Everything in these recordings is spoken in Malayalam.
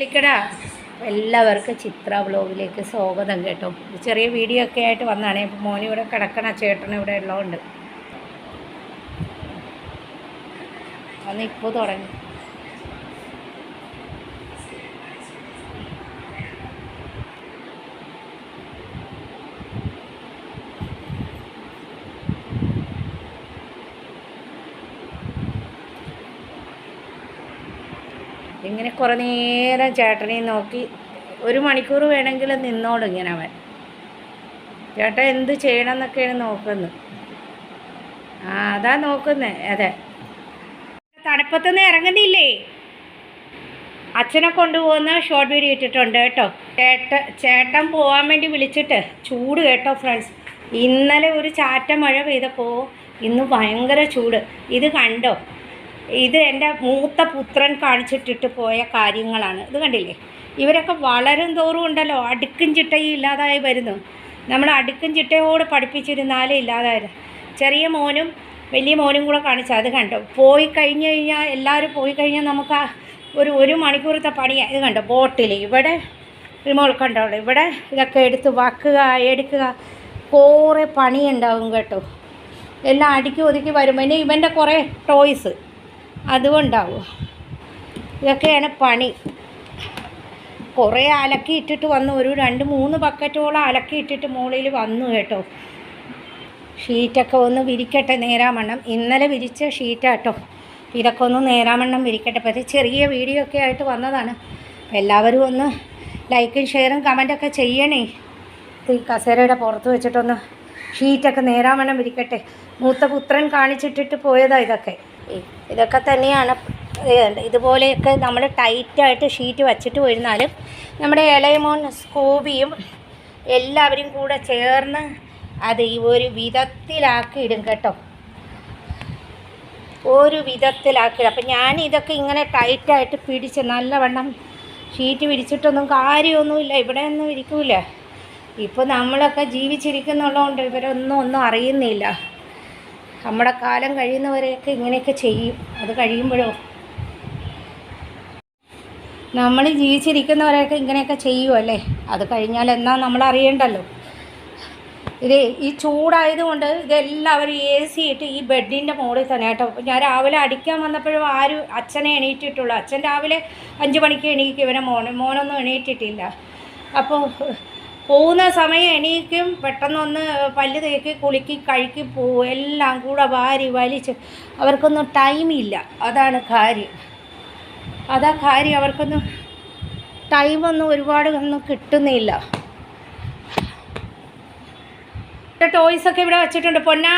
വിളിക്കടാ. എല്ലാവർക്കും ചിത്ര ബ്ലോഗിലേക്ക് സ്വാഗതം കേട്ടോ. ചെറിയ വീഡിയോ ഒക്കെ ആയിട്ട് വന്നതാണ് ഇപ്പം മോനി ഇവിടെ കിടക്കണ ചേട്ടൻ ഇവിടെ ഉള്ളതുകൊണ്ട്. അന്ന് ഇപ്പോൾ തുടങ്ങി. ഇങ്ങനെ കുറേ നേരം ചേട്ടനെയും നോക്കി ഒരു മണിക്കൂർ വേണമെങ്കിൽ നിന്നോളും ഇങ്ങനെ അവൻ. ചേട്ടൻ എന്ത് ചെയ്യണം എന്നൊക്കെയാണ് നോക്കുന്നത്. ആ അതാ നോക്കുന്നത് അതെ. തണുപ്പത്തുനിന്ന് ഇറങ്ങുന്നില്ലേ? അച്ഛനെ കൊണ്ടുപോകുന്ന ഷോർട്ട് വീഡിയോ ഇട്ടിട്ടുണ്ട് കേട്ടോ. ചേട്ട ചേട്ടൻ പോകാൻ വേണ്ടി വിളിച്ചിട്ട് ചൂട് കേട്ടോ ഫ്രണ്ട്സ്. ഇന്നലെ ഒരു ചാറ്റ മഴ പെയ്തപ്പോൾ ഇന്ന് ഭയങ്കര ചൂട്. ഇത് കണ്ടോ? ഇത് എന്റെ മൂത്ത പുത്രൻ കാണിച്ചിട്ടിട്ട് പോയ കാര്യങ്ങളാണ്. ഇത് കണ്ടില്ലേ? ഇവരൊക്കെ വളരും തോറും ഉണ്ടല്ലോ. അടുക്കും ചിട്ടയും ഇല്ലാതായി വരുന്നു. നമ്മൾ അടുക്കും ചിട്ടയോട് പഠിപ്പിച്ചിരുന്നാലേ ഇല്ലാതായിരുന്നു ചെറിയ മോനും വലിയ മോനും കൂടെ കാണിച്ചു അത് കണ്ടു? പോയി കഴിഞ്ഞ് കഴിഞ്ഞാൽ എല്ലാവരും പോയി കഴിഞ്ഞാൽ നമുക്ക് ഒരു ഒരു മണിക്കൂറത്തെ പണിയാണ് ഇത് കണ്ടോ? ബോട്ടിൽ ഇവിടെ റിമോൾ കണ്ടോളൂ ഇവിടെ ഇതൊക്കെ എടുത്ത് വക്കുക എടുക്കുക. കുറേ പണിയുണ്ടാവും കേട്ടോ. എല്ലാം അടുക്കി ഒതുക്കി വരുമ്പോൾ ഇനി ഇവന്റെ കുറേ ടോയ്സ്. അതുകൊണ്ടാവും. ഇതൊക്കെയാണ് പണി. കുറേ അലക്കി ഇട്ടിട്ട് വന്നു. ഒരു രണ്ട് മൂന്ന് ബക്കറ്റോളം അലക്കി ഇട്ടിട്ട് മുകളിൽ വന്നു കേട്ടോ. ഷീറ്റൊക്കെ ഒന്ന് വിരിക്കട്ടെ നേരാമണ്ണം. ഇന്നലെ വിരിച്ച ഷീറ്റാട്ടോ ഇതൊക്കെ ഒന്ന് നേരാമണ്ണം വിരിക്കട്ടെ. പറ്റി ചെറിയ വീഡിയോ ഒക്കെ ആയിട്ട് വന്നതാണ്. എല്ലാവരും ഒന്ന് ലൈക്കും ഷെയറും കമന്റൊക്കെ ചെയ്യണേ. ഈ കസേരയുടെ പുറത്ത് വെച്ചിട്ടൊന്ന് ഷീറ്റൊക്കെ നേരാവണ്ണം ഇരിക്കട്ടെ. മൂത്ത പുത്രൻ കാണിച്ചിട്ടിട്ട് പോയതാ ഇതൊക്കെ. ഇതൊക്കെ തന്നെയാണ്. ഇത് ഇതുപോലെയൊക്കെ നമ്മൾ ടൈറ്റായിട്ട് ഷീറ്റ് വച്ചിട്ട് വരുന്നാലും നമ്മുടെ ഇളയമോൻ സ്കൂബിയും എല്ലാവരും കൂടെ ചേർന്ന് അത് ഈ ഒരു വിധത്തിലാക്കി ഇടും കേട്ടോ. ഒരു വിധത്തിലാക്കിയിടും അപ്പം ഞാൻ ഇതൊക്കെ ഇങ്ങനെ ടൈറ്റായിട്ട് പിടിച്ച് നല്ലവണ്ണം ഷീറ്റ് പിടിച്ചിട്ടൊന്നും കാര്യമൊന്നുമില്ല. ഇവിടെ ഒന്നും ഇരിക്കൂല. ഇപ്പോൾ നമ്മളൊക്കെ ജീവിച്ചിരിക്കുന്നുള്ളതുകൊണ്ട് ഇവരൊന്നും ഒന്നും അറിയുന്നില്ല. നമ്മുടെ കാലം കഴിയുന്നവരെയൊക്കെ ഇങ്ങനെയൊക്കെ ചെയ്യും. അത് കഴിയുമ്പോഴോ? നമ്മൾ ജീവിച്ചിരിക്കുന്നവരെയൊക്കെ ഇങ്ങനെയൊക്കെ ചെയ്യും അല്ലേ? അത് കഴിഞ്ഞാൽ എന്നാ നമ്മൾ അറിയണ്ടല്ലോ? ഇത് ഈ ചൂടായതുകൊണ്ട് ഇതെല്ലാവരും എ സി ഇട്ട് ഈ ബെഡിന്റെ മുകളിൽ തന്നെ കേട്ടോ. ഞാൻ രാവിലെ അടിക്കാൻ വന്നപ്പോഴും ആരും അച്ഛനെ എണീറ്റിട്ടുള്ളൂ. അച്ഛൻ രാവിലെ അഞ്ച് മണിക്ക് എണീക്കും. ഇവനെ മോനെ മോനൊന്നും എണീറ്റിട്ടില്ല. അപ്പോൾ പോകുന്ന സമയം എണീക്കും പെട്ടെന്നൊന്ന് പല്ല് തേക്കി കുളിക്കി കഴുകി പോവും എല്ലാം കൂടെ വാരി വലിച്ച്. അവർക്കൊന്നും ടൈമില്ല അതാണ് കാര്യം. അതാ കാര്യം. അവർക്കൊന്നും ടൈമൊന്നും ഒരുപാട് ഒന്നും കിട്ടുന്നില്ല. ടോയ്സ് ഒക്കെ ഇവിടെ വെച്ചിട്ടുണ്ട്. പൊന്നാ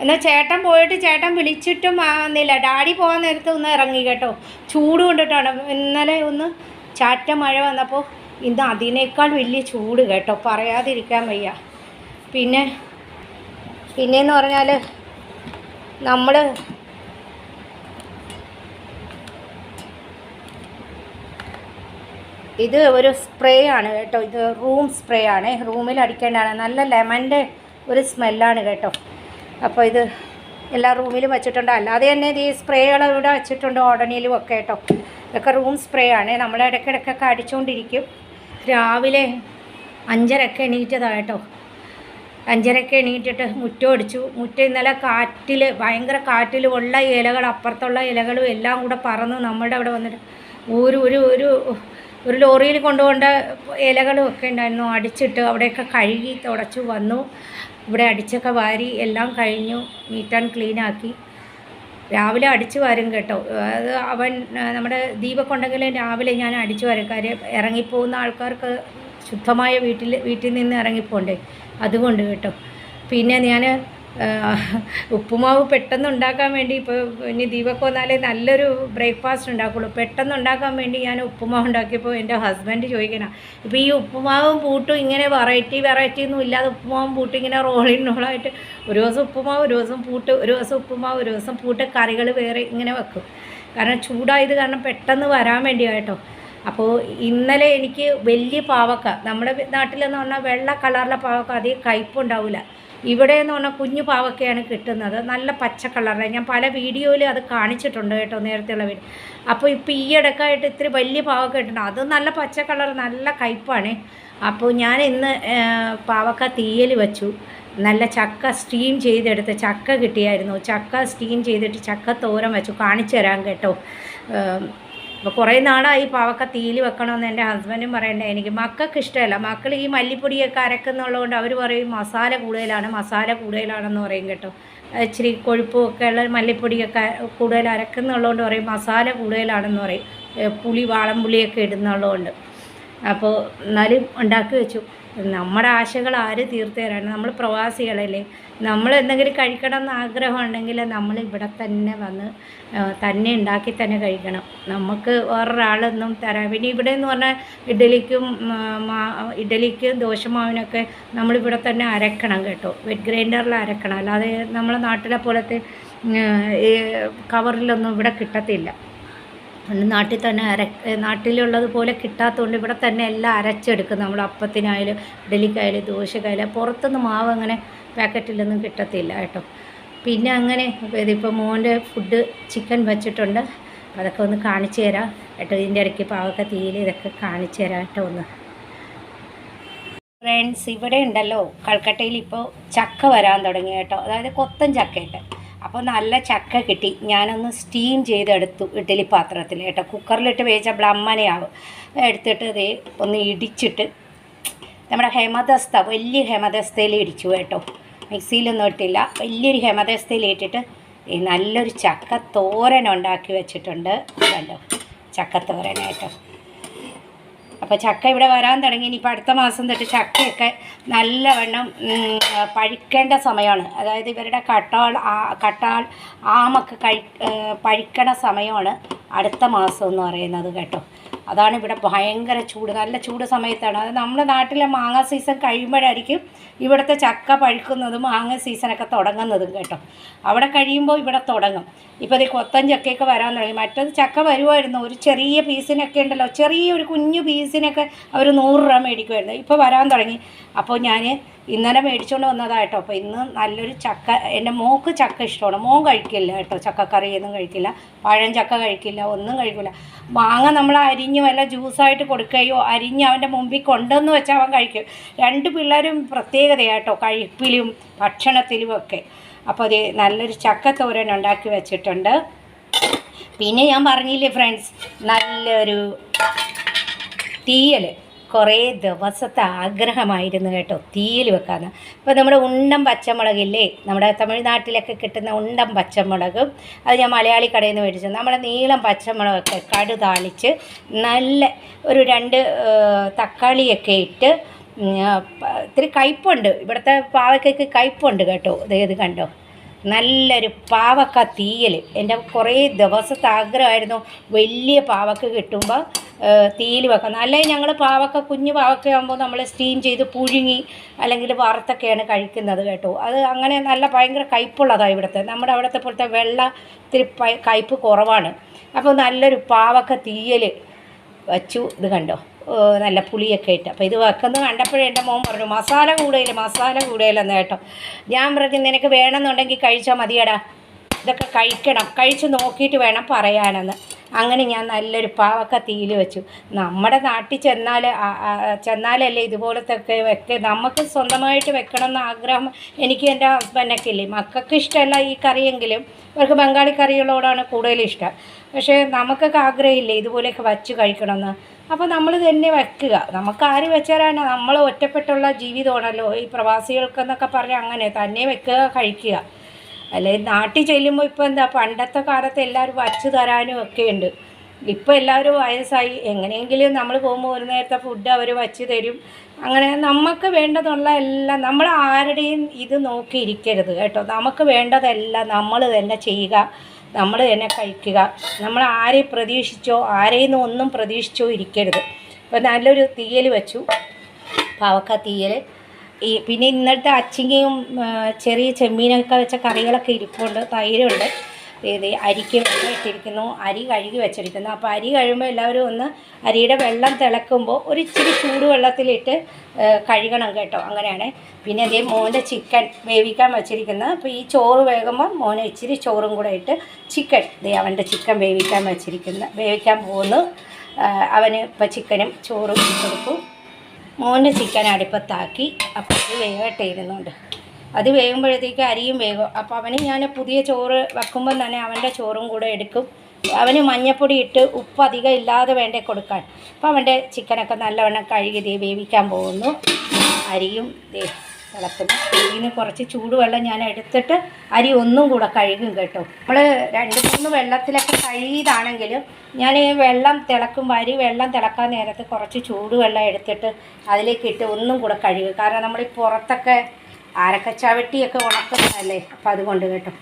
എന്നാൽ ചേട്ടൻ പോയിട്ട് ചേട്ടൻ വിളിച്ചിട്ടും വന്നില്ല. ഡാഡി പോകാൻ നേരത്ത് ഒന്ന് ഇറങ്ങി കേട്ടോ. ചൂട് കൊണ്ടിട്ടാണ്. ഇന്നലെ ഒന്ന് ചാറ്റ മഴ വന്നപ്പോൾ ഇന്ന് അതിനേക്കാൾ വലിയ ചൂട് കേട്ടോ പറയാതിരിക്കാൻ വയ്യ. പിന്നെ പിന്നെയെന്ന് പറഞ്ഞാൽ നമ്മൾ ഇത് ഒരു സ്പ്രേ ആണ് കേട്ടോ ഇത് റൂം സ്പ്രേ ആണ്. റൂമിൽ അടിക്കേണ്ടതാണ്. നല്ല ലെമന്റെ ഒരു സ്മെല്ലാണ് കേട്ടോ. അപ്പോൾ ഇത് എല്ലാ റൂമിലും വെച്ചിട്ടുണ്ട്. അല്ലാതെ തന്നെ ഇത് ഈ സ്പ്രേകൾ ഇവിടെ വെച്ചിട്ടുണ്ട് ഓടണിയിലും ഒക്കെ കേട്ടോ. ഇതൊക്കെ റൂം സ്പ്രേ ആണ്. നമ്മൾ ഇടയ്ക്കിടയ്ക്കൊക്കെ അടിച്ചുകൊണ്ടിരിക്കും രാവിലെ അഞ്ചരക്ക് എണീറ്റതാട്ടോ. അഞ്ചരക്ക് എണീറ്റിട്ട് മുറ്റം അടിച്ചു. മുറ്റം ഇന്നലെ കാറ്റിൽ ഭയങ്കര കാറ്റിൽ ഉള്ള ഇലകൾ അപ്പുറത്തുള്ള ഇലകളും എല്ലാം കൂടെ പറന്ന് നമ്മുടെ അവിടെ വന്നിട്ട് ഒരു ഒരു ഒരു ഒരു ലോറിയിൽ കൊണ്ടുപോകേണ്ട ഇലകളും ഒക്കെ ഉണ്ടായിരുന്നു. അടിച്ചിട്ട് അവിടെയൊക്കെ കഴുകി തുടച്ചു വന്നു. ഇവിടെ അടിച്ചൊക്കെ വാരി എല്ലാം കഴിഞ്ഞു. നീറ്റ് ആൻഡ് ക്ലീൻ ആക്കി. രാവിലെ അടിച്ചു വാരും കേട്ടോ. അത് അവൻ നമ്മുടെ ദീപക്കുണ്ടെങ്കിലും രാവിലെ ഞാൻ അടിച്ചു വാരും. കാര്യം ഇറങ്ങിപ്പോകുന്ന ആൾക്കാർക്ക് ശുദ്ധമായ വീട്ടിൽ വീട്ടിൽ നിന്ന് ഇറങ്ങിപ്പോണ്ടേ? അതുകൊണ്ട് കേട്ടോ. പിന്നെ ഞാൻ ഉപ്പുമാവ് പെട്ടെന്ന് ഉണ്ടാക്കാൻ വേണ്ടി ഇപ്പോൾ ഇനി ദീപക്ക് വന്നാലേ നല്ലൊരു ബ്രേക്ക്ഫാസ്റ്റ് ഉണ്ടാക്കുള്ളൂ. പെട്ടെന്ന് ഉണ്ടാക്കാൻ വേണ്ടി ഞാൻ ഉപ്പുമാവ് ഉണ്ടാക്കിയപ്പോൾ എന്റെ ഹസ്ബൻഡ് ചോദിക്കണം ഇപ്പോൾ ഈ ഉപ്പുമാവും പൂട്ടും ഇങ്ങനെ വെറൈറ്റി വെറൈറ്റി ഒന്നും ഇല്ലാതെ ഉപ്പുമാവും പൂട്ടും ഇങ്ങനെ റോളിൻ റോളായിട്ട് ഒരു ദിവസം ഉപ്പുമാവ് ഒരു ദിവസം പൂട്ട് ഒരു ദിവസം ഉപ്പുമാവ് ഒരു ദിവസം പൂട്ട് കറികൾ വേറെ ഇങ്ങനെ വെക്കും. കാരണം ചൂടായത് കാരണം പെട്ടെന്ന് വരാൻ വേണ്ടിയായിട്ടോ. അപ്പോൾ ഇന്നലെ എനിക്ക് വലിയ പാവക്ക നമ്മുടെ നാട്ടിലെന്ന് പറഞ്ഞാൽ വെള്ള കളറിലെ പാവക്ക അധികം കയ്പുണ്ടാവില്ല ഇവിടെ എന്ന് പറഞ്ഞാൽ കുഞ്ഞു പാവക്കയാണ് കിട്ടുന്നത്. നല്ല പച്ച കളറിൽ ഞാൻ പല വീഡിയോയിൽ അത് കാണിച്ചിട്ടുണ്ട് കേട്ടോ നേരത്തെയുള്ള വീഡിയോ അപ്പോൾ ഇപ്പോൾ ഈ ഇടക്കായിട്ട് ഇത്തിരി വലിയ പാവക്ക ഇട്ടുണ്ട് അത് നല്ല പച്ച കളർ നല്ല കയ്പ്പാണ്. അപ്പോൾ ഞാൻ ഇന്ന് പാവക്ക തീയൽ വെച്ചു. നല്ല ചക്ക സ്റ്റീം ചെയ്തെടുത്ത് ചക്ക കിട്ടിയായിരുന്നു. ചക്ക സ്റ്റീം ചെയ്തിട്ട് ചക്ക തോരൻ വെച്ചു. കാണിച്ചു തരാം കേട്ടോ. അപ്പോൾ കുറേ നാളായി പാവക്ക തീയിൽ വെക്കണമെന്ന് എന്റെ ഹസ്ബൻഡും പറയണ്ടേ എനിക്ക് മക്കൾക്ക് ഇഷ്ടമല്ല. മക്കൾ ഈ മല്ലിപ്പൊടിയൊക്കെ അരക്കുന്നുള്ളതുകൊണ്ട് അവർ പറയും മസാല കൂടുതലാണ് മസാല കൂടുതലാണെന്ന് പറയും കേട്ടോ. ഇച്ചിരി കൊഴുപ്പൊക്കെ ഉള്ള മല്ലിപ്പൊടിയൊക്കെ കൂടുതൽ അരക്കുന്നുള്ളതുകൊണ്ട് പറയും മസാല കൂടുതലാണെന്ന് പറയും. പുളി വാളംപുളിയൊക്കെ ഇടുന്നുള്ളതുകൊണ്ട് അപ്പോൾ എന്നാലും ഉണ്ടാക്കി വെച്ചു. നമ്മുടെ ആശകൾ ആര് തീർത്തു തരാണ് നമ്മൾ പ്രവാസികളല്ലേ. നമ്മൾ എന്തെങ്കിലും കഴിക്കണം എന്ന് ആഗ്രഹം ഉണ്ടെങ്കിൽ നമ്മൾ ഇവിടെ തന്നെ വന്ന് തന്നെ ഉണ്ടാക്കി തന്നെ കഴിക്കണം. നമുക്ക് വേറൊരാളൊന്നും തരാൻ പിന്നെ ഇവിടെ എന്ന് പറഞ്ഞാൽ ഇഡലിക്കും ഇഡലിക്കും ദോശമാവിനൊക്കെ നമ്മളിവിടെ തന്നെ അരക്കണം കേട്ടോ. വെറ്റ് ഗ്രൈൻഡറിൽ അരക്കണം. അല്ലാതെ നമ്മളെ നാട്ടിലെ പോലത്തെ ഈ കവറിലൊന്നും ഇവിടെ കിട്ടത്തില്ല. നാട്ടിൽ തന്നെ അര നാട്ടിലുള്ളത് പോലെ കിട്ടാത്തതുകൊണ്ട് ഇവിടെ തന്നെ എല്ലാം അരച്ചെടുക്കും. നമ്മൾ അപ്പത്തിനായാലും ഇഡലിക്കായാലും ദോശക്കായാലും പുറത്തുനിന്ന് മാവ് അങ്ങനെ പാക്കറ്റിലൊന്നും കിട്ടത്തില്ല കേട്ടോ. പിന്നെ അങ്ങനെ ഇതിപ്പോൾ മോന്റെ ഫുഡ് ചിക്കൻ വെച്ചിട്ടുണ്ട്. അതൊക്കെ ഒന്ന് കാണിച്ചു തരാം. കേട്ടോ ഇതിന്റെ ഇടയ്ക്ക് പാവക്ക തീയിൽ ഇതൊക്കെ കാണിച്ചു തരാം കേട്ടോ ഒന്ന്. ഫ്രണ്ട്സ് ഇവിടെ ഉണ്ടല്ലോ കൽക്കട്ടയിൽ ഇപ്പോൾ ചക്ക വരാൻ തുടങ്ങി കേട്ടോ. അതായത് കൊത്തൻ ചക്കയുണ്ട് അപ്പോൾ നല്ല ചക്ക കിട്ടി. ഞാനൊന്ന് സ്റ്റീം ചെയ്തെടുത്തു ഇഡ്ഡലി പാത്രത്തിൽ കേട്ടോ. കുക്കറിലിട്ട് വേവിച്ച ബ്ലമ്മനയാവും എടുത്തിട്ട് ഇത് ഒന്ന് ഇടിച്ചിട്ട് നമ്മുടെ ഹേമദസ്ത വലിയ ഹേമദസ്തയിൽ ഇടിച്ചു കേട്ടോ. മിക്സിയിലൊന്നും ഇട്ടില്ല. വലിയൊരു ഹേമദസ്തയിൽ ഇട്ടിട്ട് നല്ലൊരു ചക്ക തോരൻ ഉണ്ടാക്കി വെച്ചിട്ടുണ്ട്. കണ്ടോ? ചക്കത്തോരനായിട്ടോ. അപ്പോൾ ചക്ക ഇവിടെ വരാൻ തുടങ്ങി. ഇനിയിപ്പോൾ അടുത്ത മാസം തൊട്ട് ചക്കയൊക്കെ നല്ലവണ്ണം പഴിക്കേണ്ട സമയമാണ്. അതായത് ഇവരുടെ കട്ടാൾ ആ- കട്ടാൾ ആമൊക്കെ കഴി പഴുക്കണ സമയമാണ് അടുത്ത മാസം എന്ന് പറയുന്നത് കേട്ടോ. അതാണ് ഇവിടെ ഭയങ്കര ചൂട്. നല്ല ചൂട് സമയത്താണ്. അത് നമ്മുടെ നാട്ടിലെ മാങ്ങ സീസൺ കഴിയുമ്പോഴായിരിക്കും ഇവിടുത്തെ ചക്ക പഴുക്കുന്നതും മാങ്ങ സീസണൊക്കെ തുടങ്ങുന്നതും കേട്ടോ. അവിടെ കഴിയുമ്പോൾ ഇവിടെ തുടങ്ങും. ഇപ്പോൾ ഇത് കൊത്തൻ ചക്കയൊക്കെ വരാൻ തുടങ്ങി. മറ്റത് ചക്ക വരുമായിരുന്നു ഒരു ചെറിയ പീസിനൊക്കെ ഉണ്ടല്ലോ. ചെറിയ ഒരു കുഞ്ഞു പീസിനൊക്കെ അവർ നൂറ് രൂപ മേടിക്കുമായിരുന്നു ഇപ്പോൾ വരാൻ തുടങ്ങി. അപ്പോൾ ഞാൻ ഇന്നലെ മേടിച്ചുകൊണ്ട് വന്നതായിട്ടോ അപ്പോൾ ഇന്ന് നല്ലൊരു ചക്ക എന്റെ മോക്ക് ചക്ക ഇഷ്ടമാണ്. മോൻ കഴിക്കില്ല കേട്ടോ. ചക്കക്കറിയൊന്നും കഴിക്കില്ല. പഴം ചക്ക കഴിക്കില്ല. ഒന്നും കഴിക്കില്ല മാങ്ങ നമ്മൾ അരിഞ്ഞ് വല്ല ജ്യൂസായിട്ട് കൊടുക്കുകയോ അരിഞ്ഞ് അവന്റെ മുമ്പിൽ കൊണ്ടുവന്ന് വെച്ചാൽ അവൻ കഴിക്കും. രണ്ട് പിള്ളേരും പ്രത്യേകതയായിട്ടോ കഴിപ്പിലും ഭക്ഷണത്തിലും ഒക്കെ. അപ്പോൾ അത് നല്ലൊരു ചക്കത്തോരൻ ഉണ്ടാക്കി വെച്ചിട്ടുണ്ട്. പിന്നെ ഞാൻ പറഞ്ഞില്ലേ ഫ്രണ്ട്സ് നല്ലൊരു തീയൽ കുറേ ദിവസത്തെ ആഗ്രഹമായിരുന്നു കേട്ടോ തീയിൽ വെക്കാമെന്ന് ഇപ്പോൾ നമ്മുടെ ഉണ്ടം പച്ചമുളകില്ലേ നമ്മുടെ തമിഴ്നാട്ടിലൊക്കെ കിട്ടുന്ന ഉണ്ടം പച്ചമുളകും അത് ഞാൻ മലയാളി കടയിൽ നിന്ന് മേടിച്ചത് നമ്മുടെ നീളം പച്ചമുളകൊക്കെ കടു താളിച്ച് നല്ല ഒരു രണ്ട് തക്കാളിയൊക്കെ ഇട്ട് ഇത്തിരി കയ്പുണ്ട്. ഇവിടുത്തെ പാവയ്ക്കൊക്കെ കയ്പുണ്ട് കേട്ടോ ഇത് കണ്ടോ? നല്ലൊരു പാവക്ക തീയൽ എന്റെ കുറേ ദിവസത്തെ ആഗ്രഹമായിരുന്നു വലിയ പാവക്ക കിട്ടുമ്പോൾ തീയിൽ വെക്കാം അല്ലെങ്കിൽ ഞങ്ങൾ പാവക്ക കുഞ്ഞു പാവക്ക ആകുമ്പോൾ നമ്മൾ സ്റ്റീം ചെയ്ത് പുഴുങ്ങി അല്ലെങ്കിൽ വറുത്തൊക്കെയാണ് കഴിക്കുന്നത് കേട്ടോ. അത് അങ്ങനെ നല്ല ഭയങ്കര കയ്പുള്ളതാണ് ഇവിടുത്തെ. നമ്മുടെ അവിടുത്തെ പോലത്തെ വെള്ള ഇത്തിരി കയ്പ് കുറവാണ്. അപ്പോൾ നല്ലൊരു പാവക്ക തീയൽ വച്ചു. ഇത് കണ്ടോ? നല്ല പുളിയൊക്കെ ഇട്ട്. അപ്പോൾ ഇത് വെക്കുന്നത് കണ്ടപ്പോഴേ എന്റെ മോൻ പറഞ്ഞു മസാല കൂടുതൽ മസാല കൂടുതലെന്ന് കേട്ടോ. ഞാൻ പറഞ്ഞു നിനക്ക് വേണമെന്നുണ്ടെങ്കിൽ കഴിച്ചാൽ മതിയടാ. ഇതൊക്കെ കഴിക്കണം. കഴിച്ച് നോക്കിയിട്ട് വേണം പറയാനെന്ന്. അങ്ങനെ ഞാൻ നല്ലൊരു പാവക്ക തീയിൽ വെച്ചു. നമ്മുടെ നാട്ടിൽ ചെന്നാൽ ചെന്നാലല്ലേ ഇതുപോലത്തെ ഒക്കെ വെക്ക. നമുക്ക് സ്വന്തമായിട്ട് വെക്കണം എന്ന ആഗ്രഹം എനിക്ക് എന്റെ ഹസ്ബൻഡൊക്കെ ഇല്ലേ. മക്കൾക്ക് ഇഷ്ടമല്ല ഈ കറിയെങ്കിലും. അവർക്ക് ബംഗാളി കറികളോടാണ് കൂടുതൽ ഇഷ്ടം. പക്ഷേ നമുക്കൊക്കെ ആഗ്രഹമില്ലേ ഇതുപോലെയൊക്കെ വച്ച് കഴിക്കണമെന്ന്. അപ്പോൾ നമ്മൾ തന്നെ വെക്കുക. നമുക്ക് ആര് വെച്ചാലാണ് നമ്മൾ ഒറ്റപ്പെട്ടുള്ള ജീവിതമാണല്ലോ ഈ പ്രവാസികൾക്കെന്നൊക്കെ പറഞ്ഞാൽ അങ്ങനെ തന്നെ വെക്കുക കഴിക്കുക. അല്ലെ നാട്ടിൽ ചെല്ലുമ്പോൾ ഇപ്പോൾ എന്താ പണ്ടത്തെ കാലത്ത് എല്ലാവരും വച്ചു തരാനും ഒക്കെ ഉണ്ട്. ഇപ്പോൾ എല്ലാവരും വയസ്സായി. എങ്ങനെയെങ്കിലും നമ്മൾ പോകുമ്പോൾ ഒരു നേരത്തെ ഫുഡ് അവർ വച്ച് തരും. അങ്ങനെ നമുക്ക് വേണ്ടതുള്ള എല്ലാം നമ്മൾ ആരുടെയും ഇത് നോക്കിയിരിക്കരുത് കേട്ടോ. നമുക്ക് വേണ്ടതെല്ലാം നമ്മൾ തന്നെ ചെയ്യുക നമ്മൾ തന്നെ കഴിക്കുക. നമ്മൾ ആരെയും പ്രതീക്ഷിച്ചോ ആരെയും ഒന്നും പ്രതീക്ഷിച്ചോ ഇരിക്കരുത്. ഇപ്പോൾ നല്ലൊരു തീയൽ വെച്ചു. പാവക്ക തീയൽ ഈ പിന്നെ ഇന്നത്തെ അച്ചിങ്ങയും ചെറിയ ചെമ്മീനൊക്കെ വെച്ച കറികളൊക്കെ ഇരിപ്പുണ്ട് തൈരുണ്ട്. ഇത് അരിക്ക് വെള്ളം ഇട്ടിരിക്കുന്നു. അരി കഴുകി വെച്ചിരിക്കുന്നു. അപ്പോൾ അരി കഴിയുമ്പോൾ എല്ലാവരും ഒന്ന് അരിയുടെ വെള്ളം തിളക്കുമ്പോൾ ഒരു ഇച്ചിരി ചൂടുവെള്ളത്തിലിട്ട് കഴുകണം കേട്ടോ. അങ്ങനെയാണ്. പിന്നെ അതേ മോന്റെ ചിക്കൻ വേവിക്കാൻ വെച്ചിരിക്കുന്നത് അപ്പോൾ ഈ ചോറ് വേകുമ്പോൾ മോന് ഇച്ചിരി ചോറും കൂടെ ഇട്ട് ചിക്കൻ ദേ അവന്റെ ചിക്കൻ വേവിക്കാൻ വെച്ചിരിക്കുന്ന വേവിക്കാൻ പോകുന്നു അവന് ഇപ്പോൾ ചിക്കനും ചോറും കൊടുക്കും മോന്റെ ചിക്കൻ അടുപ്പത്താക്കി. അപ്പോൾ അത് വേവട്ടെ ഇരുന്നുണ്ട് അത് വേകുമ്പോഴത്തേക്ക് അരിയും വേകും. അപ്പോൾ അവന് ഞാൻ പുതിയ ചോറ് വെക്കുമ്പോൾ തന്നെ അവന്റെ ചോറും കൂടെ എടുക്കും. അവന് മഞ്ഞപ്പൊടി ഇട്ട് ഉപ്പ് അധികം ഇല്ലാതെ വേണ്ടേ കൊടുക്കാൻ. അപ്പോൾ അവന്റെ ചിക്കനൊക്കെ നല്ലവണ്ണം കഴുകി വേവിക്കാൻ പോകുന്നു. അരിയും തിളക്കുന്നു ഇതിന് കുറച്ച് ചൂടുവെള്ളം ഞാൻ എടുത്തിട്ട് അരി ഒന്നും കൂടെ കഴുകും കേട്ടോ. നമ്മൾ രണ്ട് മൂന്ന് വെള്ളത്തിലൊക്കെ കഴുകിയതാണെങ്കിലും ഞാൻ ഈ വെള്ളം തിളക്കുമ്പോൾ അരി വെള്ളം തിളക്കാൻ നേരത്ത് കുറച്ച് ചൂടുവെള്ളം എടുത്തിട്ട് അതിലേക്ക് ഇട്ട് ഒന്നും കൂടെ കഴുകും. കാരണം നമ്മൾ ഈ പുറത്തൊക്കെ അരക്കച്ചവട്ടിയൊക്കെ ഉണക്കുന്നതല്ലേ? അപ്പം അതുകൊണ്ട് കേട്ടോ.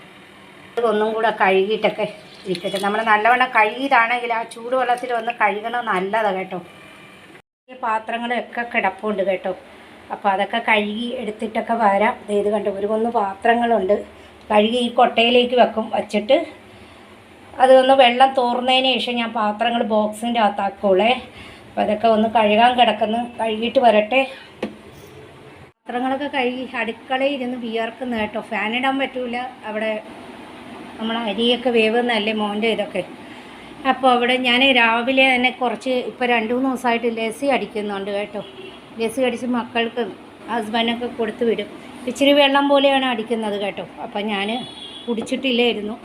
ഒന്നും കൂടെ കഴുകിയിട്ടൊക്കെ ഇരിക്കട്ടെ നമ്മൾ നല്ലവണ്ണം കഴുകിയതാണെങ്കിൽ ആ ചൂടുവെള്ളത്തിൽ ഒന്ന് കഴുകണം നല്ലതാണ് കേട്ടോ. ഈ പാത്രങ്ങളൊക്കെ കിടപ്പുണ്ട് കേട്ടോ. അപ്പോൾ അതൊക്കെ കഴുകി എടുത്തിട്ടൊക്കെ വരാം. ഇത് കണ്ടു ഒരു കൊന്ന് പാത്രങ്ങളുണ്ട്. കഴുകി ഈ കൊട്ടയിലേക്ക് വെക്കും. വച്ചിട്ട് അതൊന്ന് വെള്ളം തോർന്നതിന് ശേഷം ഞാൻ പാത്രങ്ങൾ ബോക്സിന്റെ അകത്താക്കോളേ അപ്പോൾ അതൊക്കെ ഒന്ന് കഴുകാൻ കിടക്കുന്നു. കഴുകിയിട്ട് വരട്ടെ. പാത്രങ്ങളൊക്കെ കഴുകി അടുക്കളയിൽ ഇരുന്ന് വിയർക്കുന്ന കേട്ടോ. ഫാനിടാൻ പറ്റൂല. അവിടെ നമ്മൾ അരിയൊക്കെ വേവുന്നതല്ലേ മോന്റെ ഇതൊക്കെ. അപ്പോൾ അവിടെ ഞാൻ രാവിലെ തന്നെ കുറച്ച് ഇപ്പോൾ രണ്ട് മൂന്ന് ദിവസമായിട്ട് ലസ്സി അടിക്കുന്നുണ്ട് കേട്ടോ. ലസ്സി കടിച്ച് മക്കൾക്ക് ഹസ്ബൻഡൊക്കെ കൊടുത്തു വിടും. ഇച്ചിരി വെള്ളം പോലെയാണ് അടിക്കുന്നത് കേട്ടോ. അപ്പം ഞാൻ കുടിച്ചിട്ടില്ലായിരുന്നു.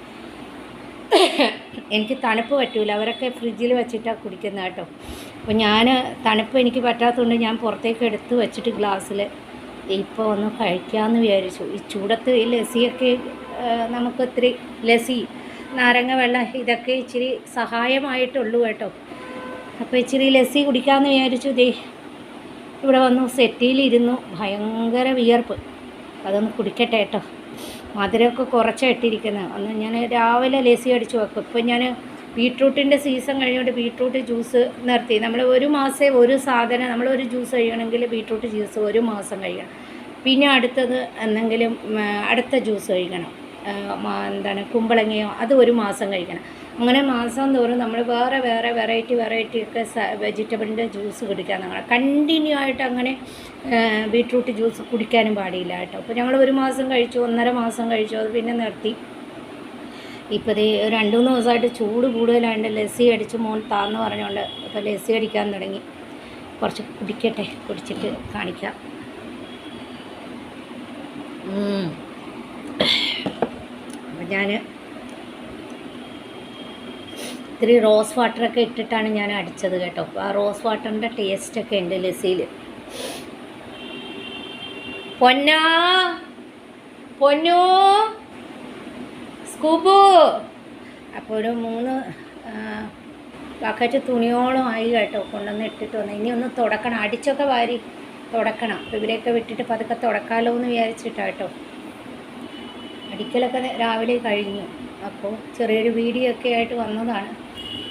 എനിക്ക് തണുപ്പ് പറ്റൂല. അവരൊക്കെ ഫ്രിഡ്ജിൽ വെച്ചിട്ടാണ് കുടിക്കുന്നത് കേട്ടോ. അപ്പോൾ ഞാൻ തണുപ്പ് എനിക്ക് പറ്റാത്തതുകൊണ്ട് ഞാൻ പുറത്തേക്ക് എടുത്ത് വെച്ചിട്ട് ഗ്ലാസ്സിൽ ഇപ്പോൾ ഒന്ന് കഴിക്കാമെന്ന് വിചാരിച്ചു. ഈ ചൂടത്ത് ഈ ലസ്സിയൊക്കെ ആ, നമുക്ക് ഇത്തിരി ലസ്സി നാരങ്ങ വെള്ളം ഇതൊക്കെ ഇച്ചിരി സഹായമായിട്ടുള്ളൂ കേട്ടോ. അപ്പോൾ ഇച്ചിരി ലസ്സി കുടിക്കാമെന്ന് വിചാരിച്ചു. ദേ ഇവിടെ വന്നു സെറ്റിയിലിരുന്നു. ഭയങ്കര വിയർപ്പ്. അതൊന്ന് കുടിക്കട്ടെ കേട്ടോ. മധുരമൊക്കെ കുറച്ചാണ് ഇട്ടിരിക്കുന്നത് അന്ന് ഞാൻ രാവിലെ ലേസി അടിച്ച് വെക്കും. ഇപ്പം ഞാൻ ബീട്രൂട്ടിന്റെ സീസൺ കഴിഞ്ഞുകൊണ്ട് ബീട്രൂട്ട് ജ്യൂസ് നിർത്തി. നമ്മൾ ഒരു മാസേ ഒരു സാധനം നമ്മൾ ഒരു ജ്യൂസ് കഴിയണമെങ്കിൽ ബീട്രൂട്ട് ജ്യൂസ് ഒരു മാസം കഴിയണം. പിന്നെ അടുത്തത് എന്തെങ്കിലും അടുത്ത ജ്യൂസ് കഴിക്കണം. എന്താണ് കുമ്പളങ്ങയോ അത് ഒരു മാസം കഴിക്കണം. അങ്ങനെ മാസം തോറും നമ്മൾ വേറെ വേറെ വെറൈറ്റി വെറൈറ്റി ഒക്കെ വെജിറ്റബിളിന്റെ ജ്യൂസ് കുടിക്കാൻ നമ്മൾ കണ്ടിന്യൂ ആയിട്ട് അങ്ങനെ ബീട്രൂട്ട് ജ്യൂസ് കുടിക്കാനും പാടില്ല കേട്ടോ. അപ്പോൾ ഞങ്ങൾ ഒരു മാസം കഴിച്ചു ഒന്നര മാസം കഴിച്ചു അത് പിന്നെ നിർത്തി. ഇപ്പോൾ ഇത് രണ്ട് മൂന്ന് ദിവസമായിട്ട് ചൂട് കൂടുതലായതുകൊണ്ട് ലസ്സി അടിച്ച് മോൻ താന്ന് പറഞ്ഞുകൊണ്ട് ഇപ്പോൾ ലസ്സി അടിക്കാൻ തുടങ്ങി. കുറച്ച് കുടിക്കട്ടെ കുടിച്ചിട്ട് കാണിക്കാം. ഞാൻ ഇത്തിരി റോസ് വാട്ടറൊക്കെ ഇട്ടിട്ടാണ് ഞാൻ അടിച്ചത് കേട്ടോ. ആ റോസ് വാട്ടറിന്റെ ടേസ്റ്റൊക്കെ ഉണ്ട് ലസ്സിയിൽ പൊന്നാ? പൊന്നു? സ്കൂബു? അപ്പോൾ ഒരു മൂന്ന് ബക്കറ്റ് തുണിയോളം ആയി കേട്ടോ. കൊണ്ടുവന്ന് ഇട്ടിട്ട് വന്നു. ഇനി ഒന്ന് തുടക്കണം. അടിച്ചൊക്കെ വാരി തുടക്കണം. ഇവരെയൊക്കെ വിട്ടിട്ട് പതുക്കെ തുടക്കാമല്ലോ എന്ന് വിചാരിച്ചിട്ടാണ് കേട്ടോ. അടിക്കലൊക്കെ രാവിലെ കഴിഞ്ഞു. അപ്പോൾ ചെറിയൊരു വീഡിയോ ഒക്കെ ആയിട്ട് വന്നതാണ്.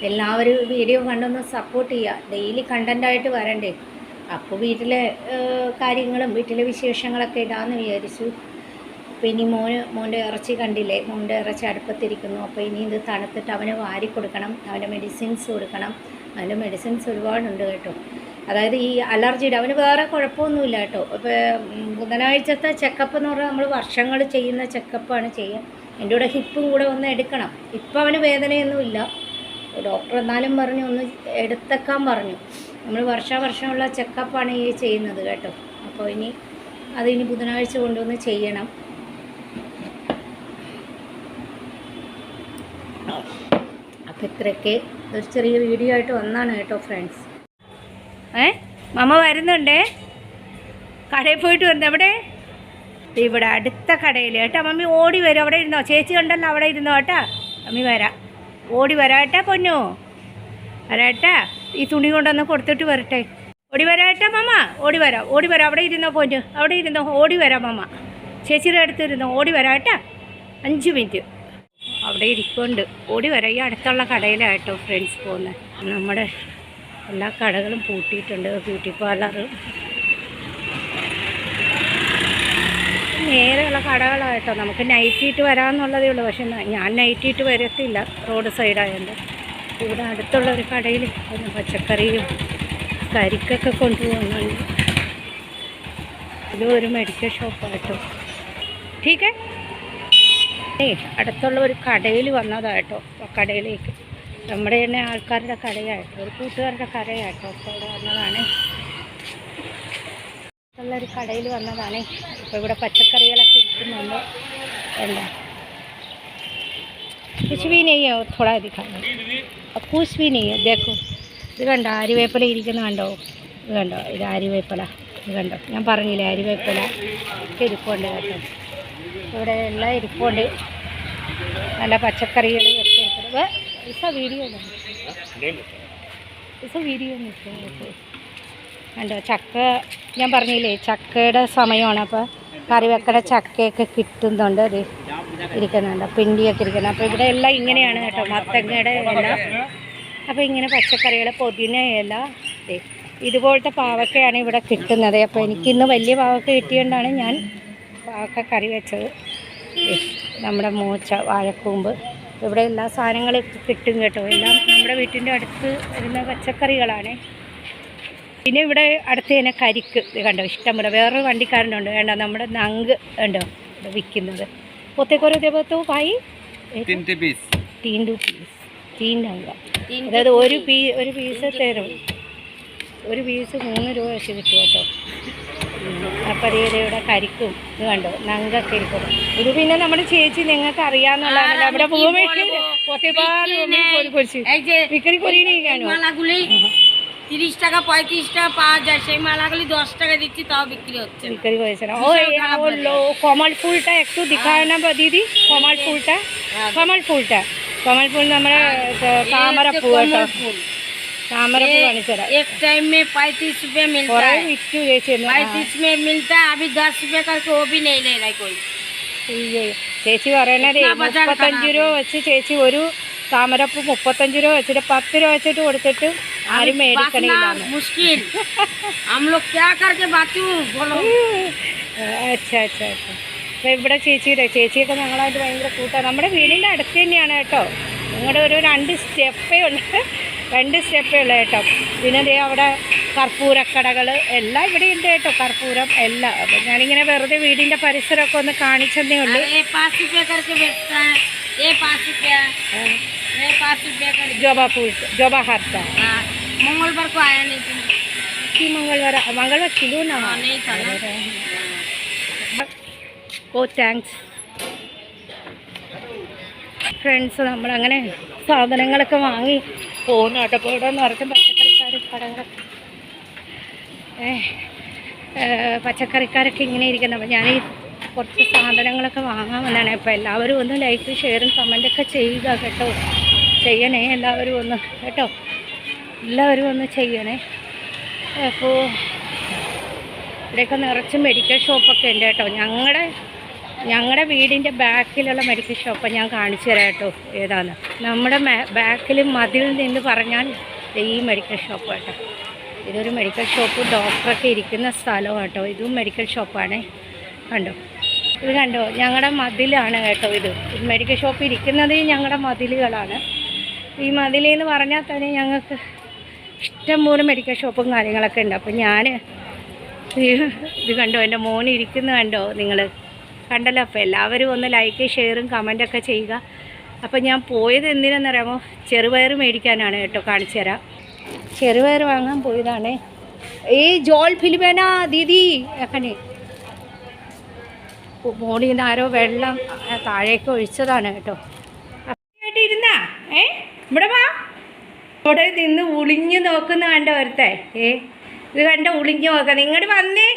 എല്ലാവരും വീഡിയോ കണ്ടൊന്ന് സപ്പോർട്ട് ചെയ്യുക ഡെയിലി കണ്ടന്റായിട്ട് വരണ്ടേ. അപ്പോൾ വീട്ടിലെ കാര്യങ്ങളും വീട്ടിലെ വിശേഷങ്ങളൊക്കെ ഇടാമെന്ന് വിചാരിച്ചു. അപ്പോൾ ഇനി മോന് മോന്റെ ഇറച്ചി കണ്ടില്ലേ? മോന്റെ ഇറച്ചി അടുപ്പത്തിരിക്കുന്നു. അപ്പോൾ ഇനി ഇത് തണുത്തിട്ട് അവന് വാരി കൊടുക്കണം. അവന്റെ മെഡിസിൻസ് കൊടുക്കണം. അവന്റെ മെഡിസിൻസ് ഒരുപാടുണ്ട് കേട്ടോ. അതായത് ഈ അലർജിയുടെ അവന് വേറെ കുഴപ്പമൊന്നുമില്ല കേട്ടോ. ഇപ്പോൾ ബുധനാഴ്ചത്തെ ചെക്കപ്പ് എന്ന് പറഞ്ഞാൽ നമ്മൾ വർഷങ്ങൾ ചെയ്യുന്ന ചെക്കപ്പാണ് ചെയ്യുക. എന്റെ കൂടെ ഹിപ്പും കൂടെ ഒന്ന് എടുക്കണം. ഇപ്പം അവന് വേദനയൊന്നുമില്ല. ഡോക്ടർ എന്നാലും പറഞ്ഞു ഒന്ന് എടുത്തേക്കാൻ പറഞ്ഞു. നമ്മൾ വർഷാവർഷമുള്ള ചെക്കപ്പാണ് ഈ ചെയ്യുന്നത് കേട്ടോ. അപ്പോൾ ഇനി അത് ഇനി ബുധനാഴ്ച കൊണ്ടുവന്ന് ചെയ്യണം. അപ്പോൾ ഇത്രയൊക്കെ. ഒരു ചെറിയ വീഡിയോ ആയിട്ട് വന്നാണ് കേട്ടോ ഫ്രണ്ട്സ് ഏ? മമ്മ വരുന്നുണ്ടേ. കടയിൽ പോയിട്ട് വരുന്നു എവിടെ? ഇവിടെ അടുത്ത കടയിൽ. കേട്ടോ മമ്മി ഓടി വരും. അവിടെ ഇരുന്നോ? ചേച്ചി ഉണ്ടല്ലോ അവിടെ ഇരുന്നോ? കേട്ടാ മമ്മി വരാം. ഓടി വരാട്ടാ പൊന്നു. വരാട്ടാ ഈ തുണി കൊണ്ടൊന്ന് കൊടുത്തിട്ട് വരട്ടെ. ഓടി വരാട്ടാ മമ്മ. ഓടി വരാം. ഓടി വരാം. അവിടെ ഇരുന്നോ പൊന്നു? അവിടെ ഇരുന്നോ? ഓടി വരാം മമ്മ. ചേച്ചിയുടെ അടുത്ത് ഇരുന്നോ? ഓടി വരാട്ടാ അഞ്ച് മിനിറ്റ്. അവിടെ ഇരിക്കുന്നുണ്ട് ഓടി വരാം. ഈ അടുത്തുള്ള കടയിലാട്ടോ ഫ്രണ്ട്സ് പോകുന്നത്. നമ്മുടെ എല്ലാ കടകളും പൂട്ടിയിട്ടുണ്ട്. ബ്യൂട്ടി പാർലർ നേരെയുള്ള കടകളായിട്ടോ നമുക്ക് നൈറ്റിയിട്ട് വരാമെന്നുള്ളതേ ഉള്ളൂ. പക്ഷെ ഞാൻ നൈറ്റിയിട്ട് വരത്തില്ല റോഡ് സൈഡായതുകൊണ്ട് ഇവിടെ അടുത്തുള്ള ഒരു കടയിൽ പച്ചക്കറിയും കരിക്കൊക്കെ കൊണ്ടുപോകുന്നുണ്ട്. ഇതും ഒരു മെഡിക്കൽ ഷോപ്പായിട്ടോ ടീക്കേ ഏ അടുത്തുള്ള ഒരു കടയിൽ വന്നതായിട്ടോ കടയിലേക്ക്. നമ്മുടെ തന്നെ ആൾക്കാരുടെ കടയായിട്ടോ ഒരു കൂട്ടുകാരുടെ കടയായിട്ടോ അപ്പോൾ അവിടെ വന്നതാണ് ഉള്ളൊരു കടയിൽ വന്നതാണ് അപ്പോൾ ഇവിടെ പച്ചക്കറികളൊക്കെ ഇരിക്കുന്നുണ്ട് എന്താ कुछ भी नहीं है और थोड़ा दिखाना अब कुछ भी नहीं है देखो ഇത് കണ്ടോ ആര്യവേപ്പില ഇരിക്കുന്ന കണ്ടോ ഇത് കണ്ടോ ഇത് ആര്യവേപ്പില ഇത് കണ്ടോ ഞാൻ പറഞ്ഞില്ലേ ആര്യവേപ്പില ഒക്കെ ഇരിപ്പുണ്ട് കേട്ടോ ഇവിടെ എല്ലാം ഇരിപ്പുണ്ട് നല്ല പച്ചക്കറികൾ ഒക്കെ ഇരിപ്പുണ്ട് ഇസ വീഡിയോ ഇസ വീഡിയോ കണ്ടോ? ചക്ക ഞാൻ പറഞ്ഞില്ലേ ചക്കയുടെ സമയമാണ്. അപ്പോൾ കറി വെക്കണ ചക്കയൊക്കെ കിട്ടുന്നുണ്ട്. അത് ഇരിക്കുന്നുണ്ട്. പിണ്ടിയൊക്കെ ഇരിക്കുന്നത് അപ്പോൾ ഇവിടെ എല്ലാം ഇങ്ങനെയാണ് കേട്ടോ. മത്തങ്ങയുടെ ഇല. അപ്പോൾ ഇങ്ങനെ പച്ചക്കറികൾ പൊതിന ഇല. ഇതുപോലത്തെ പാവക്കയാണ് ഇവിടെ കിട്ടുന്നത്. അപ്പോൾ എനിക്കിന്ന് വലിയ പാവക്ക കിട്ടിയതുകൊണ്ടാണ് ഞാൻ പാവക്ക കറി വെച്ചത്. നമ്മുടെ മൂച്ച വാഴക്കൂമ്പ്. ഇവിടെ എല്ലാ സാധനങ്ങളും കിട്ടും കേട്ടോ. എല്ലാം നമ്മുടെ വീട്ടിന്റെ അടുത്ത് വരുന്ന പച്ചക്കറികളാണ്. പിന്നെ ഇവിടെ അടുത്ത് തന്നെ കരിക്ക് കണ്ടോ? ഇഷ്ടംപോലെ. വേറൊരു വണ്ടിക്കാരനുണ്ട്. വേണ്ട നമ്മുടെ നങ്ക് ഉണ്ടോ ഇവിടെ വിൽക്കുന്നത്. ഒത്തേക്കൊരു ദിവസവും പായി തീൻഡു പീസ് തീൻ നങ്ക. അതായത് ഒരു പീ ഒരു പീസ് തരും. ഒരു പീസ് മൂന്ന് രൂപ വെച്ച് കിട്ടും കേട്ടോ. അപ്പം ഇവിടെ കരിക്കും. ഇത് കണ്ടോ? ഞങ്ങൾക്ക് ഇരിക്കും ഇത് പിന്നെ നമ്മുടെ ചേച്ചി നിങ്ങൾക്ക് അറിയാന്നുള്ളതാണ്. നമ്മുടെ ഭൂമി ഒരുപാട് বিক্রি তিরিশ টাকা পঁয়ত্রিশ টাকা পাওয়া যায় সেই মালাগুলি দশ টাকা দিচ্ছি তাও বিক্রি হচ্ছে বিক্রি হয়েছে কমল ফুলটা একটু দেখায় না বা দিদি কমল ফুলটা কমল ফুলটা কমল ফুল আমরা আমরা ফুল एक टाइम में पैंतीस रुपए मिलता കുറേ है വിറ്റു ചേച്ചി ഒന്ന്. ആ, पैंतीस में मिलता है अभी दस रुपए करके वो भी नहीं ले रहा है कोई അയ്യോ. ചേച്ചി പറയണതേ ഇത്ര ബജാർ മുപ്പത്തഞ്ച് രൂപ വെച്ച് ചേച്ചി ഒരു താമരപ്പൂ മുപ്പത്തഞ്ച് രൂപ വെച്ചിട്ട് പത്ത് രൂപ വെച്ചിട്ട് കൊടുത്തിട്ട് ആരും മേടിക്കണില്ല बांटना मुश्किल हम लोग क्या करके बातूं बोलो അച്ഛാ അച്ഛാ അച്ഛാ അപ്പോൾ ഇവിടെ ചേച്ചിയുടെ ചേച്ചിയൊക്കെ ഞങ്ങളായിട്ട് ഭയങ്കര കൂട്ടാണ് നമ്മുടെ വീടിൻ്റെ അടുത്ത് തന്നെയാണ് കേട്ടോ നിങ്ങളുടെ ഒരു രണ്ട് സ്റ്റെപ്പേ ഉള്ളു രണ്ട് സ്റ്റെപ്പേ ഉള്ളു കേട്ടോ പിന്നെ ദേ അവിടെ കർപ്പൂരക്കടകൾ എല്ലാം ഇവിടെ ഉണ്ട് കേട്ടോ കർപ്പൂരം എല്ലാം അപ്പം ഞാനിങ്ങനെ വെറുതെ വീടിൻ്റെ പരിസരമൊക്കെ ഒന്ന് കാണിച്ചതേ ഉള്ളൂ अरे ये पाँच रुपए करके बेचता है ये पाँच रुपया ये पाँच रुपया कर ജോബാ പൂൾ ജോബാ ഹാർത്ത हाँ मंगलवार को आया नहीं तुम ഈ മംഗൾവാര മംഗൾവാർ കിലോ हाँ, नहीं था ना ഓ താങ്ക്സ് ഫ്രണ്ട്സ് നമ്മളങ്ങനെ സാധനങ്ങളൊക്കെ വാങ്ങി പോകുന്നു കേട്ടോ ഇവിടെ നിറച്ചും പച്ചക്കറിക്കാർ ഏ, പച്ചക്കറിക്കാരൊക്കെ ഇങ്ങനെ ഇരിക്കുന്നത് ഞാൻ കുറച്ച് സാധനങ്ങളൊക്കെ വാങ്ങാൻ വന്നതാണ്. അപ്പോൾ എല്ലാവരും ഒന്ന് ലൈക്ക് ഷെയറും കമന്റൊക്കെ ചെയ്യുക കേട്ടോ. ചെയ്യണേ എല്ലാവരും ഒന്ന് കേട്ടോ. എല്ലാവരും ഒന്ന് ചെയ്യണേ. അപ്പോൾ ഇവിടെയൊക്കെ നിറച്ച് മെഡിക്കൽ ഷോപ്പൊക്കെ ഉണ്ട് കേട്ടോ. ഞങ്ങളുടെ ഞങ്ങളുടെ വീടിന്റെ ബാക്കിലുള്ള മെഡിക്കൽ ഷോപ്പ് ഞാൻ കാണിച്ചു തരാം കേട്ടോ ഏതാണ് നമ്മുടെ ബാക്കിൽ മതിൽ നിന്ന് പറഞ്ഞാൽ ഈ മെഡിക്കൽ ഷോപ്പ് കേട്ടോ. ഇതൊരു മെഡിക്കൽ ഷോപ്പ് ഡോക്ടറൊക്കെ ഇരിക്കുന്ന സ്ഥലമാണ് കേട്ടോ. ഇതും മെഡിക്കൽ ഷോപ്പാണേ. കണ്ടോ? ഇത് കണ്ടോ? ഞങ്ങളുടെ മതിലാണ് കേട്ടോ ഇത്. മെഡിക്കൽ ഷോപ്പ് ഇരിക്കുന്നത് ഞങ്ങളുടെ മതിലുകളാണ്. ഈ മതിലെന്ന് പറഞ്ഞാൽ തന്നെ ഞങ്ങൾക്ക് ഇഷ്ടംപോലെ മെഡിക്കൽ ഷോപ്പും കാര്യങ്ങളൊക്കെ ഉണ്ട്. അപ്പം ഞാൻ ഇത് കണ്ടോ? എന്റെ മോൻ ഇരിക്കുന്നത് കണ്ടോ നിങ്ങൾ കണ്ടല്ലോ അപ്പോൾ എല്ലാവരും ഒന്ന് ലൈക്ക് ഷെയറും കമന്റൊക്കെ ചെയ്യുക. അപ്പോൾ ഞാൻ പോയത് എന്തിനെന്നറിയാമോ ചെറുപയർ മേടിക്കാനാണ് കേട്ടോ കാണിച്ചു തരാം. ചെറുപയർ വാങ്ങാൻ പോയതാണ്. ഏയ് ജോൾ ഫിലിമേന ദീദി എങ്ങനെ മോളിൽ നിന്ന് ആരോ വെള്ളം താഴേക്ക് ഒഴിച്ചതാണ് കേട്ടോ. ഇരുന്നാ? ഏ ഇവിടെ വാ. ഇവിടെ നിന്ന് ഉളിഞ്ഞു നോക്കുന്ന കണ്ട ഒരുത്തെ ഏ ഇത് കണ്ട ഉളിഞ്ഞു നോക്കാം. നിങ്ങോട്ട് വന്നേ.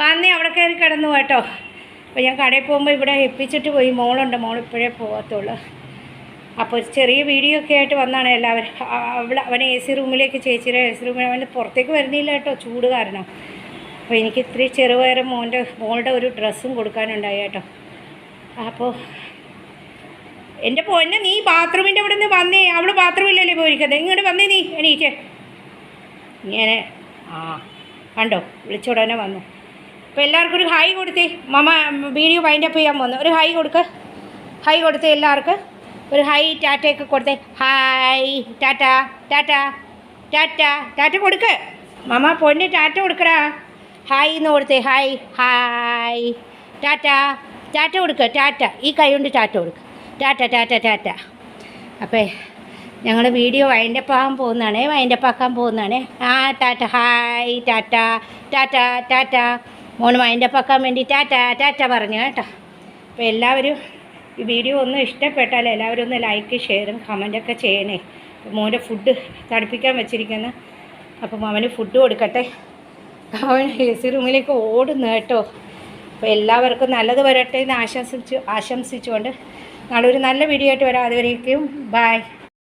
വന്നേ അവിടെ കയറി കിടന്നു കേട്ടോ. അപ്പോൾ ഞാൻ കടയിൽ പോകുമ്പോൾ ഇവിടെ എപ്പിച്ചിട്ട് പോയി. മോളുണ്ട്. മോൾ ഇപ്പോഴേ പോകത്തുള്ളൂ. അപ്പോൾ ചെറിയ വീഡിയോ ഒക്കെ ആയിട്ട് വന്നാണ് എല്ലാവരും. അവൾ അവൻ എ സി റൂമിലേക്ക് ചേച്ചിയുടെ എ സി റൂമിൽ അവൻ പുറത്തേക്ക് വരുന്നില്ല കേട്ടോ. ചൂട് കാരണം. അപ്പോൾ എനിക്ക് ഇത്തിരി ചെറുപയറും മോന്റെ മോളുടെ ഒരു ഡ്രസ്സും കൊടുക്കാനുണ്ടായി കേട്ടോ. അപ്പോൾ എന്റെ പൊന്നെ നീ ബാത്റൂമിന്റെ അവിടെ നിന്ന് വന്നേ. അവൾ ബാത്റൂമിലല്ലേ പോയിരിക്കുന്നത്? ഇങ്ങോട്ട് വന്നേ നീ എണീറ്റേ. ഇങ്ങനെ ആ കണ്ടോ? വിളിച്ചുടനെ വന്നു. അപ്പോൾ എല്ലാവർക്കും ഒരു ഹായ് കൊടുത്തേ. മമ്മ വീഡിയോ വൈൻഡപ്പ് ചെയ്യാൻ പോകുന്നു ഒരു ഹൈ കൊടുക്ക്. ഹൈ കൊടുത്തേ എല്ലാവർക്കും ഒരു ഹൈ ടാറ്റയൊക്കെ കൊടുത്തേ. Hi tata tata tata tata കൊടുക്ക്. മമ്മ പൊന്ന് ടാറ്റ കൊടുക്കടാ. ഹായ് എന്ന് കൊടുത്തേ. ഹായ് ഹായ് ടാറ്റ ടാറ്റ കൊടുക്ക്. ടാറ്റ ഈ കൈ കൊണ്ട് ടാറ്റ കൊടുക്ക്. ടാറ്റ ടാറ്റ ടാറ്റ. അപ്പോൾ ഞങ്ങൾ വീഡിയോ വൈൻഡപ്പ് ആകാൻ പോകുന്നതാണേ വൈൻഡപ്പ് ആക്കാൻ പോകുന്നതാണേ. ആ tata hi tata tata tata. മോന് വൈൻഡപ്പ് ആക്കാൻ വേണ്ടി ടാറ്റ ടാറ്റ പറഞ്ഞു കേട്ടോ. അപ്പോൾ എല്ലാവരും ഈ വീഡിയോ ഒന്ന് ഇഷ്ടപ്പെട്ടാൽ എല്ലാവരും ഒന്ന് ലൈക്ക് ഷെയറും കമന്റൊക്കെ ചെയ്യണേ. മോന്റെ ഫുഡ് തണുപ്പിക്കാൻ വെച്ചിരിക്കുന്നു. അപ്പം അവന് ഫുഡ് കൊടുക്കട്ടെ. അവൻ എ സി റൂമിലേക്ക് ഓടുന്നു കേട്ടോ. അപ്പോൾ എല്ലാവർക്കും നല്ലത് വരട്ടെ എന്ന് ആശംസിച്ചു ആശംസിച്ചുകൊണ്ട്. നാളെ ഒരു നല്ല വീഡിയോ ആയിട്ട് വരാം. അതുവരേക്കും ബായ്